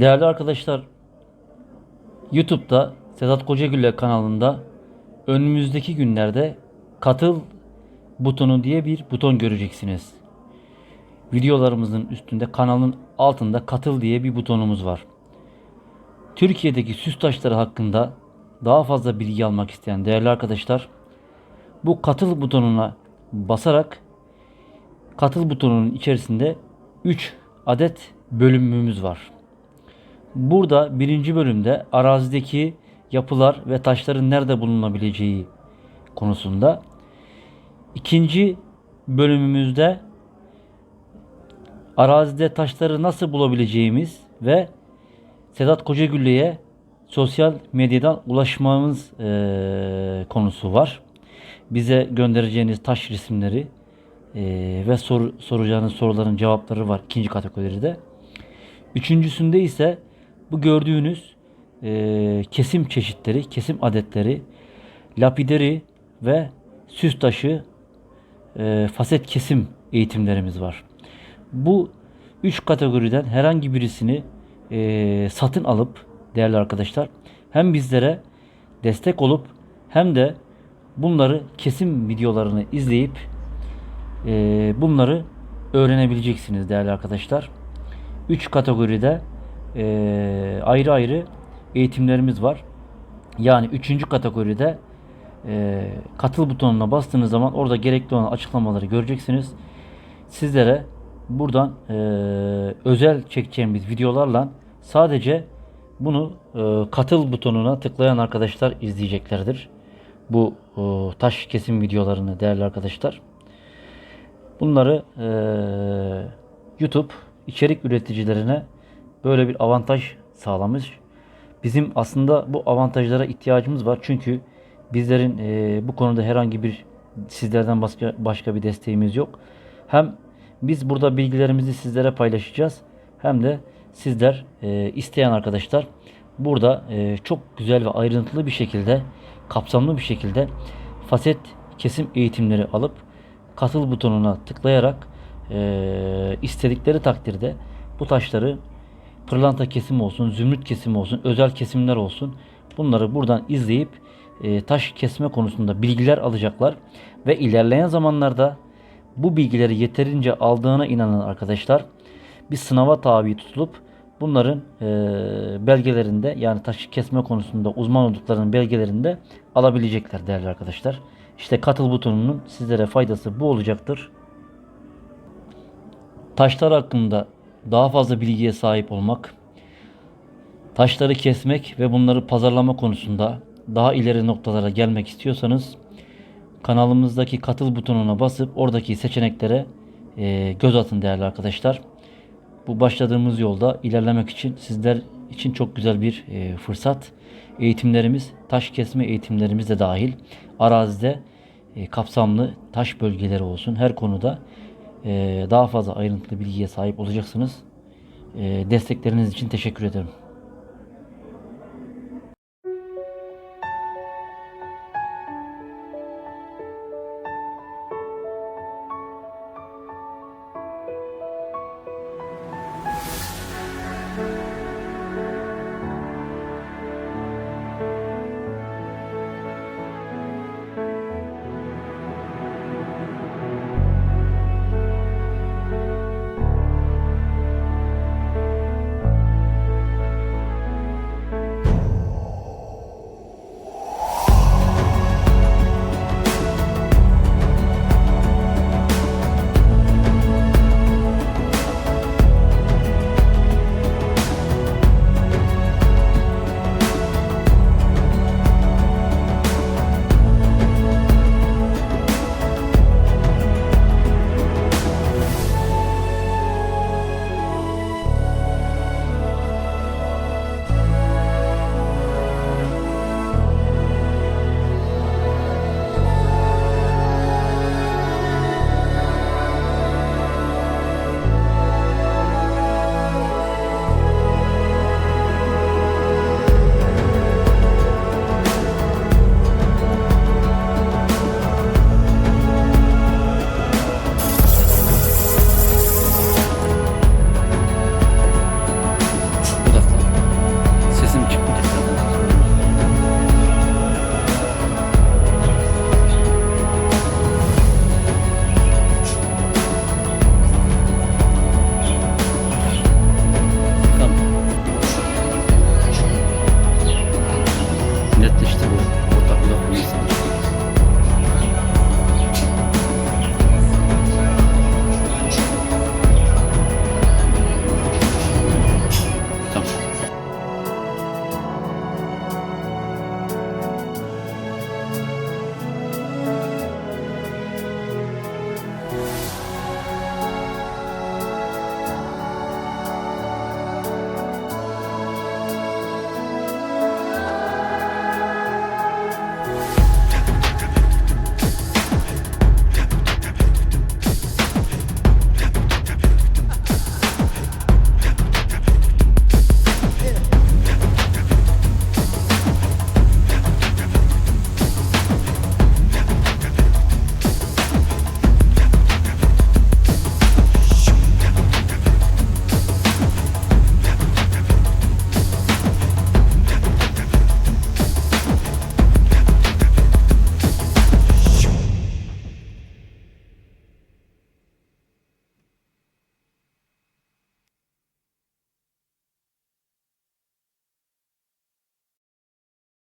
Değerli arkadaşlar, YouTube'da Sedat Kocagülle kanalında önümüzdeki günlerde katıl butonu diye bir buton göreceksiniz. Videolarımızın üstünde kanalın altında katıl diye bir butonumuz var. Türkiye'deki süs taşları hakkında daha fazla bilgi almak isteyen değerli arkadaşlar bu katıl butonuna basarak katıl butonunun içerisinde 3 adet bölümümüz var. Burada birinci bölümde arazideki yapılar ve taşların nerede bulunabileceği konusunda. ikinci bölümümüzde arazide taşları nasıl bulabileceğimiz ve Sedat Kocagülle'ye sosyal medyadan ulaşmamız eee, konusu var. Bize göndereceğiniz taş resimleri eee, ve sor, soracağınız soruların cevapları var ikinci kategoride. Üçüncüsünde ise bu gördüğünüz eee, kesim çeşitleri, kesim adetleri, lapideri ve süs taşı eee, faset kesim eğitimlerimiz var. Bu üç kategoriden herhangi birisini eee, satın alıp değerli arkadaşlar hem bizlere destek olup hem de bunları kesim videolarını izleyip eee, bunları öğrenebileceksiniz değerli arkadaşlar. 3 kategoride eee, ayrı ayrı eğitimlerimiz var. Yani 3. kategoride eee, katıl butonuna bastığınız zaman orada gerekli olan açıklamaları göreceksiniz. Sizlere buradan eee, özel çekeceğimiz videolarla sadece bunu eee, katıl butonuna tıklayan arkadaşlar izleyeceklerdir. Bu eee, taş kesim videolarını değerli arkadaşlar. Bunları eee, YouTube içerik üreticilerine böyle bir avantaj sağlamış. Bizim aslında bu avantajlara ihtiyacımız var. Çünkü bizlerin eee, bu konuda herhangi bir sizlerden başka başka bir desteğimiz yok. Hem biz burada bilgilerimizi sizlere paylaşacağız. Hem de sizler eee, isteyen arkadaşlar burada eee, çok güzel ve ayrıntılı bir şekilde kapsamlı bir şekilde faset kesim eğitimleri alıp katıl butonuna tıklayarak eee, istedikleri takdirde bu taşları pırlanta kesimi olsun, zümrüt kesimi olsun, özel kesimler olsun bunları buradan izleyip eee, taş kesme konusunda bilgiler alacaklar ve ilerleyen zamanlarda bu bilgileri yeterince aldığına inanan arkadaşlar bir sınava tabi tutulup bunların eee, belgelerinde yani taş kesme konusunda uzman olduklarının belgelerinde alabilecekler değerli arkadaşlar. İşte katıl butonunun sizlere faydası bu olacaktır. Taşlar hakkında daha fazla bilgiye sahip olmak, taşları kesmek ve bunları pazarlama konusunda daha ileri noktalara gelmek istiyorsanız kanalımızdaki katıl butonuna basıp oradaki seçeneklere e, göz atın değerli arkadaşlar. Bu başladığımız yolda ilerlemek için sizler için çok güzel bir e, fırsat. Eğitimlerimiz, taş kesme eğitimlerimiz de dahil. Arazide e, kapsamlı taş bölgeleri olsun her konuda daha fazla ayrıntılı bilgiye sahip olacaksınız. E, destekleriniz için teşekkür ederim.